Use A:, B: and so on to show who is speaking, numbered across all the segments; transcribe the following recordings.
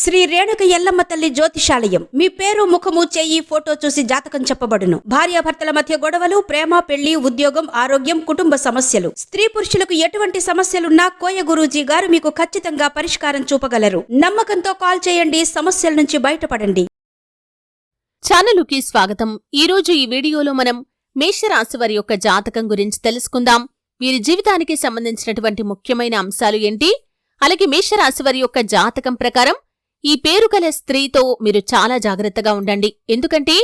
A: శ్రీ రేణుక ఎల్లమ్మ తల్లి జ్యోతిషాలయం. మీ పేరు ముఖము చేయి ఫోటో చూసి జాతకం చెప్పబడును. భార్యాభర్తల మధ్య గొడవలు ప్రేమ పెళ్ళి ఉద్యోగం ఆరోగ్యం కుటుంబ సమస్యలు. స్త్రీ పురుషులకు ఎటువంటి సమస్యలున్నా కోయ గురూజీ గారు మీకు ఖచ్చితంగా పరిష్కారం చూపగలరు. నమ్మకంతో కాల్ చేయండి సమస్యల నుంచి బయటపడండి.
B: ఛానలుకి స్వాగతం. ఈరోజు ఈ వీడియోలో మనం మేషరాశి వారి యొక్క జాతకం గురించి తెలుసుకుందాం. వీరి జీవితానికి సంబంధించినటువంటి ముఖ్యమైన అంశాలు ఏంటి? అలాగే మేషరాశి వారి యొక్క జాతకం ప్రకారం ఈ పేరు గల స్త్రీతో మీరు చాలా జాగ్రత్తగా ఉండండి. ఎందుకంటే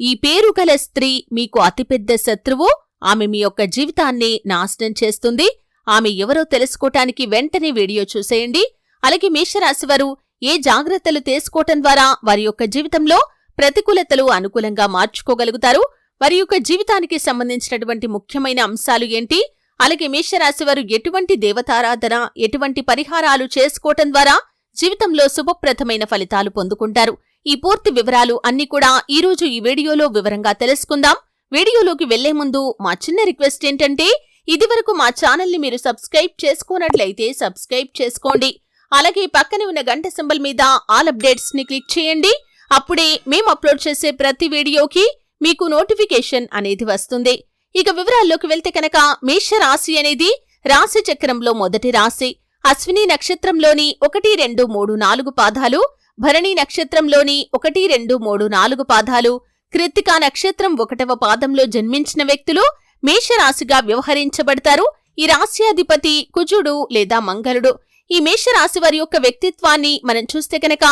B: ఈ పేరు గల స్త్రీ మీకు అతిపెద్ద శత్రువు ఆమె మీ యొక్క జీవితాన్ని నాశనం చేస్తుంది. ఆమె ఎవరో తెలుసుకోటానికి వెంటనే వీడియో చూసేయండి. అలాగే మేషరాశివారు ఏ జాగ్రత్తలు తీసుకోవటం ద్వారా వారి యొక్క జీవితంలో ప్రతికూలతలు అనుకూలంగా మార్చుకోగలుగుతారు? వారి యొక్క జీవితానికి సంబంధించినటువంటి ముఖ్యమైన అంశాలు ఏంటి? అలాగే మేషరాశివారు ఎటువంటి దేవతారాధన ఎటువంటి పరిహారాలు చేసుకోవటం ద్వారా జీవితంలో శుభప్రదమైన ఫలితాలు పొందుకుంటారు. ఈ పూర్తి వివరాలు అన్ని కూడా ఈ రోజు ఈ వీడియోలో వివరంగా తెలుసుకుందాం. వీడియోలోకి వెళ్ళే ముందు మా చిన్న రిక్వెస్ట్ ఏంటంటే ఇదివరకు మా ఛానల్ని మీరు సబ్స్క్రైబ్ చేసుకోనట్లయితే సబ్స్క్రైబ్ చేసుకోండి. అలాగే పక్కనే ఉన్న గంట సింబల్ మీద ఆల్ అప్డేట్స్ని క్లిక్ చేయండి. అప్పుడే మేము అప్లోడ్ చేసే ప్రతి వీడియోకి మీకు నోటిఫికేషన్ అనేది వస్తుంది. ఇక వివరాల్లోకి వెళ్తే కనుక మేష రాశి అనేది రాశి చక్రంలో మొదటి రాశి. అశ్విని నక్షత్రంలోని ఒకటి రెండు మూడు నాలుగు పాదాలు భరణి నక్షత్రంలోని ఒకటి రెండు మూడు నాలుగు పాదాలు కృత్తికా నక్షత్రం ఒకటవ పాదంలో జన్మించిన వ్యక్తులు మేషరాశిగా వ్యవహరించబడతారు. ఈ రాశ్యాధిపతి కుజుడు లేదా మంగళుడు. ఈ మేషరాశి వారి యొక్క వ్యక్తిత్వాన్ని మనం చూస్తే కనుక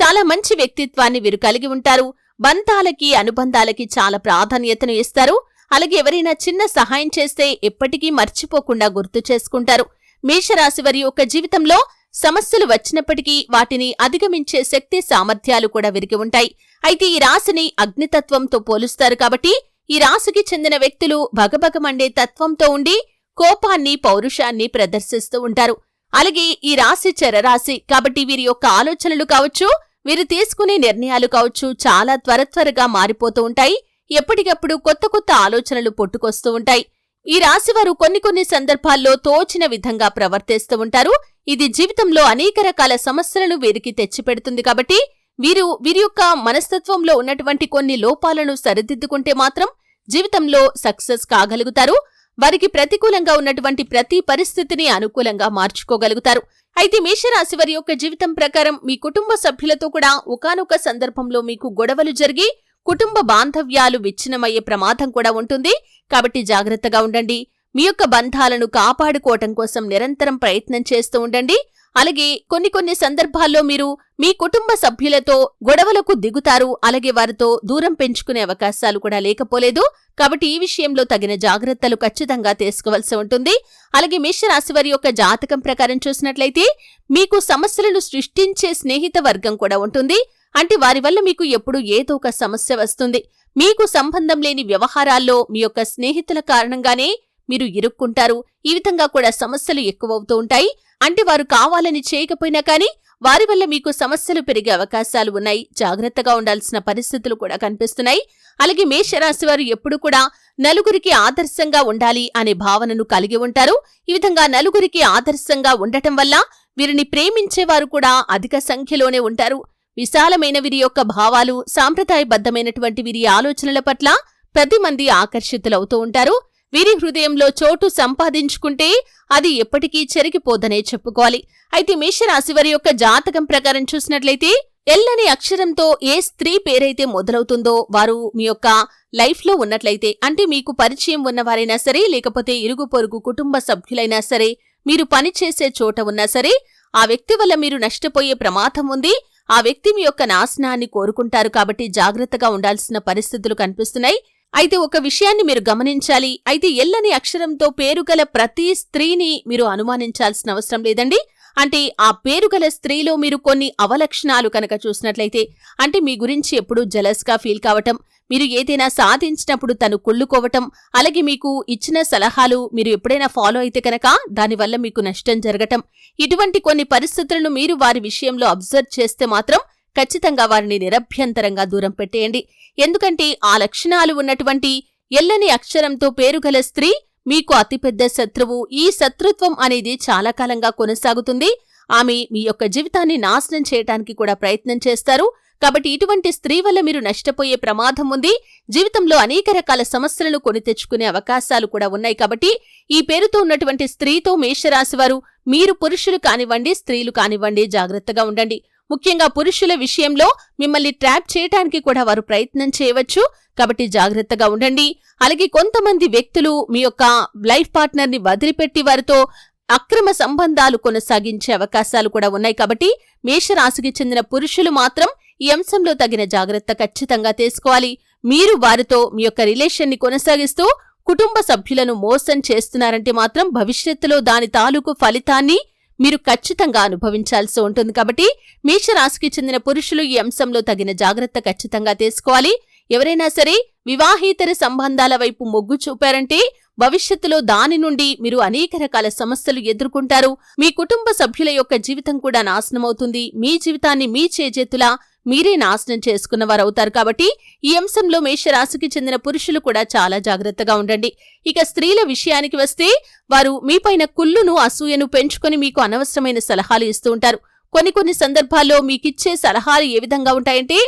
B: చాలా మంచి వ్యక్తిత్వాన్ని వీరు కలిగి ఉంటారు. బంధాలకి అనుబంధాలకి చాలా ప్రాధాన్యతను ఇస్తారు. అలాగే ఎవరైనా చిన్న సహాయం చేస్తే ఎప్పటికీ మర్చిపోకుండా గుర్తు చేసుకుంటారు. మేషరాశి వారి యొక్క జీవితంలో సమస్యలు వచ్చినప్పటికీ వాటిని అధిగమించే శక్తి సామర్థ్యాలు కూడా విరిగి ఉంటాయి. అయితే ఈ రాశిని అగ్నితత్వంతో పోలుస్తారు కాబట్టి ఈ రాశికి చెందిన వ్యక్తులు భగభగమండే తత్వంతో ఉండి కోపాన్ని పౌరుషాన్ని ప్రదర్శిస్తూ ఉంటారు. అలాగే ఈ రాశి చెరరాశి కాబట్టి వీరి యొక్క ఆలోచనలు కావచ్చు వీరు తీసుకునే నిర్ణయాలు కావచ్చు చాలా త్వర త్వరగా మారిపోతూ ఉంటాయి. ఎప్పటికప్పుడు కొత్త కొత్త ఆలోచనలు పుట్టుకొస్తూ ఉంటాయి. ఈ రాశివారు కొన్ని కొన్ని సందర్భాల్లో తోచిన విధంగా ప్రవర్తిస్తూ ఉంటారు. ఇది జీవితంలో అనేక రకాల సమస్యలను వీరికి తెచ్చిపెడుతుంది కాబట్టి వీరు వీరి యొక్క మనస్తత్వంలో ఉన్నటువంటి కొన్ని లోపాలను సరిదిద్దుకుంటే మాత్రం జీవితంలో సక్సెస్ కాగలుగుతారు. వారికి ప్రతికూలంగా ఉన్నటువంటి ప్రతి పరిస్థితిని అనుకూలంగా మార్చుకోగలుగుతారు. అయితే మేషరాశి వారి యొక్క జీవితం ప్రకారం మీ కుటుంబ సభ్యులతో కూడా ఒకానొక సందర్భంలో మీకు గొడవలు జరిగి కుటుంబ బాంధవ్యాలు విచ్ఛిన్నమయ్యే ప్రమాదం కూడా ఉంటుంది. కాబట్టి జాగ్రత్తగా ఉండండి. మీ యొక్క బంధాలను కాపాడుకోవటం కోసం నిరంతరం ప్రయత్నం చేస్తూ ఉండండి. అలాగే కొన్ని కొన్ని సందర్భాల్లో మీరు మీ కుటుంబ సభ్యులతో గొడవలకు దిగుతారు. అలాగే వారితో దూరం పెంచుకునే అవకాశాలు కూడా లేకపోలేదు. కాబట్టి ఈ విషయంలో తగిన జాగ్రత్తలు ఖచ్చితంగా తీసుకోవాల్సి ఉంటుంది. అలాగే మేషరాశి వారి యొక్క జాతకం ప్రకారం చూసినట్లయితే మీకు సమస్యలను సృష్టించే స్నేహిత వర్గం కూడా ఉంటుంది. అంటే వారి వల్ల మీకు ఎప్పుడు ఏదో ఒక సమస్య వస్తుంది. మీకు సంబంధం లేని వ్యవహారాల్లో మీ యొక్క స్నేహితుల కారణంగానే మీరు ఇరుక్కుంటారు. ఈ విధంగా కూడా సమస్యలు ఎక్కువవుతూ ఉంటాయి. అంటే వారు కావాలని చేయకపోయినా కానీ వారి వల్ల మీకు సమస్యలు పెరిగే అవకాశాలు ఉన్నాయి. జాగ్రత్తగా ఉండాల్సిన పరిస్థితులు కూడా కనిపిస్తున్నాయి. అలాగే మేషరాశి వారు ఎప్పుడు కూడా నలుగురికి ఆదర్శంగా ఉండాలి అనే భావనను కలిగి ఉంటారు. ఈ విధంగా నలుగురికి ఆదర్శంగా ఉండటం వల్ల వీరిని ప్రేమించేవారు కూడా అధిక సంఖ్యలోనే ఉంటారు. విశాలమైన వీరి యొక్క భావాలు సాంప్రదాయబద్ధమైనటువంటి వీరి ఆలోచనల పట్ల ప్రతి మంది ఆకర్షితులవుతూ ఉంటారు. వీరి హృదయంలో చోటు సంపాదించుకుంటే అది ఎప్పటికీ చెరిగిపోదనే చెప్పుకోవాలి. అయితే మేషరాశి వారి యొక్క జాతకం ప్రకారం చూసినట్లయితే ఎల్లని అక్షరంతో ఏ స్త్రీ పేరైతే మొదలవుతుందో వారు మీ యొక్క లైఫ్లో ఉన్నట్లయితే అంటే మీకు పరిచయం ఉన్నవారైనా సరే లేకపోతే ఇరుగు పొరుగు కుటుంబ సభ్యులైనా సరే మీరు పనిచేసే చోట ఉన్నా సరే ఆ వ్యక్తి వల్ల మీరు నష్టపోయే ప్రమాదం ఉంది. ఆ వ్యక్తి మీ యొక్క నాశనాన్ని కోరుకుంటారు కాబట్టి జాగ్రత్తగా ఉండాల్సిన పరిస్థితులు కనిపిస్తున్నాయి. అయితే ఒక విషయాన్ని మీరు గమనించాలి. అయితే ఎల్లని అక్షరంతో పేరుగల ప్రతి స్త్రీని మీరు అనుమానించాల్సిన అవసరం లేదండి. అంటే ఆ పేరుగల స్త్రీలో మీరు కొన్ని అవలక్షణాలు కనుక చూసినట్లయితే అంటే మీ గురించి ఎప్పుడూ జలస్గా ఫీల్ కావటం మీరు ఏదైనా సాధించినప్పుడు తను కుళ్ళుకోవటం అలాగే మీకు ఇచ్చిన సలహాలు మీరు ఎప్పుడైనా ఫాలో అయితే కనుక దానివల్ల మీకు నష్టం జరగటం ఇటువంటి కొన్ని పరిస్థితులను మీరు వారి విషయంలో అబ్జర్వ్ చేస్తే మాత్రం ఖచ్చితంగా వారిని నిరభ్యంతరంగా దూరం పెట్టేయండి. ఎందుకంటే ఆ లక్షణాలు ఉన్నటువంటి ఎల్లని అక్షరంతో పేరుగల స్త్రీ మీకు అతిపెద్ద శత్రువు. ఈ శత్రుత్వం అనేది చాలా కాలంగా కొనసాగుతుంది. ఆమె మీ యొక్క జీవితాన్ని నాశనం చేయటానికి కూడా ప్రయత్నం చేస్తారు. కాబట్టి ఇటువంటి స్త్రీ వల్ల మీరు నష్టపోయే ప్రమాదం ఉంది. జీవితంలో అనేక రకాల సమస్యలను కొని తెచ్చుకునే అవకాశాలు కూడా ఉన్నాయి. కాబట్టి ఈ పేరుతో ఉన్నటువంటి స్త్రీతో మేషరాశివారు మీరు పురుషులు కానివ్వండి స్త్రీలు కానివ్వండి జాగ్రత్తగా ఉండండి. ముఖ్యంగా పురుషుల విషయంలో మిమ్మల్ని ట్రాప్ చేయడానికి కూడా వారు ప్రయత్నం చేయవచ్చు. కాబట్టి జాగ్రత్తగా ఉండండి. అలాగే కొంతమంది వ్యక్తులు మీ యొక్క లైఫ్ పార్ట్నర్ని వదిలిపెట్టి వారితో అక్రమ సంబంధాలు కొనసాగించే అవకాశాలు కూడా ఉన్నాయి. కాబట్టి మేషరాశికి చెందిన పురుషులు మాత్రం ఈ అంశంలో తగిన జాగ్రత్త ఖచ్చితంగా తీసుకోవాలి. మీరు వారితో మీ యొక్క రిలేషన్ని కొనసాగిస్తూ కుటుంబ సభ్యులను మోసం చేస్తున్నారంటే మాత్రం భవిష్యత్తులో దాని తాలూకు ఫలితాన్ని మీరు ఖచ్చితంగా అనుభవించాల్సి ఉంటుంది. కాబట్టి మేషరాశికి చెందిన పురుషులు ఈ అంశంలో తగిన జాగ్రత్త ఖచ్చితంగా తీసుకోవాలి. ఎవరైనా సరే వివాహేతర సంబంధాల వైపు మొగ్గు చూపారంటే భవిష్యత్తులో దాని నుండి మీరు అనేక రకాల సమస్యలు ఎదుర్కొంటారు. మీ కుటుంబ సభ్యుల యొక్క జీవితం కూడా నాశనమవుతుంది. మీ జీవితాన్ని మీ చేజేతులా మీరే నాశనం చేసుకున్న వారు అవుతారు కాబట్టి ఈ అంశంలో మేషరాశికి చెందిన పురుషులు కూడా చాలా జాగ్రత్తగా ఉండండి. ఇక స్త్రీల విషయానికి వస్తే వారు మీపైన కుళ్ళును అసూయను పెంచుకొని మీకు అనవసరమైన సలహాలు ఇస్తూ ఉంటారు. కొన్ని కొన్ని సందర్భాల్లో మీకిచ్చే సలహాలు ఏ విధంగా ఉంటాయంటే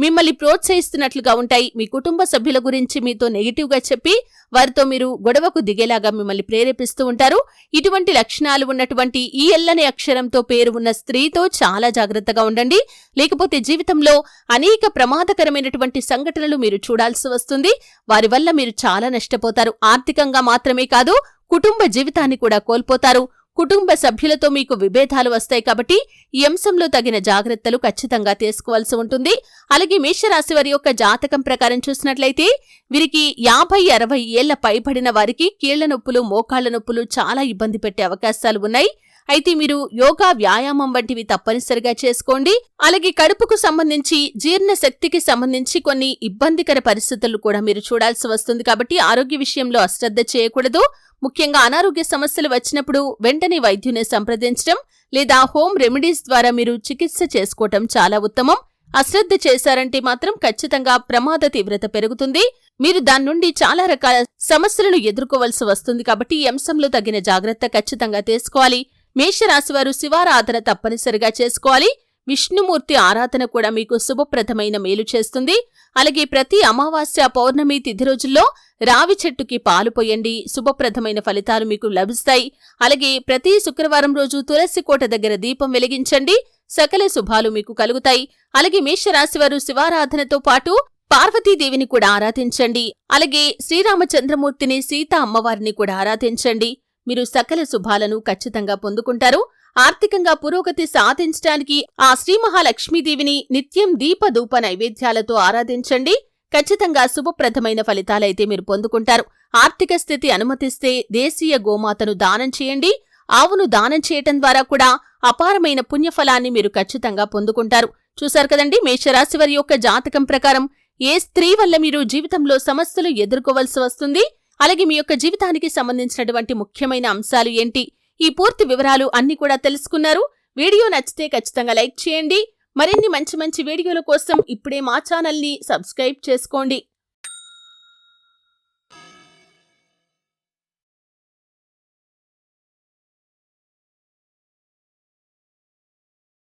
B: మిమ్మల్ని ప్రోత్సహిస్తున్నట్లుగా ఉంటాయి. మీ కుటుంబ సభ్యుల గురించి మీతో నెగిటివ్గా చెప్పి వారితో మీరు గొడవకు దిగేలాగా మిమ్మల్ని ప్రేరేపిస్తూ ఉంటారు. ఇటువంటి లక్షణాలు ఉన్నటువంటి ఈ ఎల్లని అక్షరంతో పేరు ఉన్న స్త్రీతో చాలా జాగ్రత్తగా ఉండండి. లేకపోతే జీవితంలో అనేక ప్రమాదకరమైనటువంటి సంఘటనలు మీరు చూడాల్సి వస్తుంది. వారి వల్ల మీరు చాలా నష్టపోతారు. ఆర్థికంగా మాత్రమే కాదు కుటుంబ జీవితాన్ని కూడా కోల్పోతారు. కుటుంబ సభ్యులతో మీకు విభేదాలు వస్తాయి కాబట్టి ఈ అంశంలో తగిన జాగ్రత్తలు ఖచ్చితంగా తీసుకోవాల్సి ఉంటుంది. అలాగే మేషరాశి వారి యొక్క జాతకం ప్రకారం చూసినట్లయితే వీరికి యాభై అరవై ఏళ్ళ పైబడిన వారికి కీళ్ళ నొప్పులు మోకాళ్ళ నొప్పులు చాలా ఇబ్బంది పెట్టే అవకాశాలు ఉన్నాయి. అయితే మీరు యోగా వ్యాయామం వంటివి తప్పనిసరిగా చేసుకోండి. అలాగే కడుపుకు సంబంధించి జీర్ణశక్తికి సంబంధించి కొన్ని ఇబ్బందికర పరిస్థితులు కూడా మీరు చూడాల్సి వస్తుంది. కాబట్టి ఆరోగ్య విషయంలో అశ్రద్ధ చేయకూడదు. ముఖ్యంగా అనారోగ్య సమస్యలు వచ్చినప్పుడు వెంటనే వైద్యుని సంప్రదించడం లేదా హోమ్ రెమెడీస్ ద్వారా మీరు చికిత్స చేసుకోవటం చాలా ఉత్తమం. అశ్రద్ధ చేశారంటే మాత్రం ఖచ్చితంగా ప్రమాద తీవ్రత పెరుగుతుంది. మీరు దాని నుండి చాలా రకాల సమస్యలను ఎదుర్కోవలసి వస్తుంది. కాబట్టి ఈ అంశంలో తగిన జాగ్రత్త ఖచ్చితంగా తీసుకోవాలి. మేషరాశివారు శివారాధన తప్పనిసరిగా చేసుకోవాలి. విష్ణుమూర్తి ఆరాధన కూడా మీకు శుభప్రదమైన మేలు చేస్తుంది. అలాగే ప్రతి అమావాస్య పౌర్ణమి తిథి రోజుల్లో రావి చెట్టుకి పాలు పోయండి. శుభప్రదమైన ఫలితాలు మీకు లభిస్తాయి. అలాగే ప్రతి శుక్రవారం రోజు తులసి కోట దగ్గర దీపం వెలిగించండి. సకల శుభాలు మీకు కలుగుతాయి. అలాగే మేషరాశివారు శివారాధనతో పాటు పార్వతీదేవిని కూడా ఆరాధించండి. అలాగే శ్రీరామచంద్రమూర్తిని సీతా అమ్మవారిని కూడా ఆరాధించండి. మీరు సకల శుభాలను ఖచ్చితంగా పొందుకుంటారు. ఆర్థికంగా పురోగతి సాధించడానికి ఆ శ్రీ మహాలక్ష్మీదేవిని నిత్యం దీపధూప నైవేద్యాలతో ఆరాధించండి. ఖచ్చితంగా శుభప్రదమైన ఫలితాలైతే మీరు పొందుకుంటారు. ఆర్థిక స్థితి అనుమతిస్తే దేశీయ గోమాతను దానం చేయండి. ఆవును దానం చేయటం ద్వారా కూడా అపారమైన పుణ్యఫలాన్ని మీరు ఖచ్చితంగా పొందుకుంటారు. చూశారు కదండి మేషరాశి వారి యొక్క జాతకం ప్రకారం ఏ స్త్రీ వల్ల మీరు జీవితంలో సమస్యలు ఎదుర్కోవలసి వస్తుంది? అలాగే మీ యొక్క జీవితానికి సంబంధించినటువంటి ముఖ్యమైన అంశాలు ఏంటి? ఈ పూర్తి వివరాలు అన్ని కూడా తెలుసుకున్నారు. వీడియో నచ్చితే ఖచ్చితంగా లైక్ చేయండి. మరిన్ని మంచి మంచి వీడియోల కోసం ఇప్పుడే మా ఛానల్ని సబ్స్క్రైబ్ చేసుకోండి.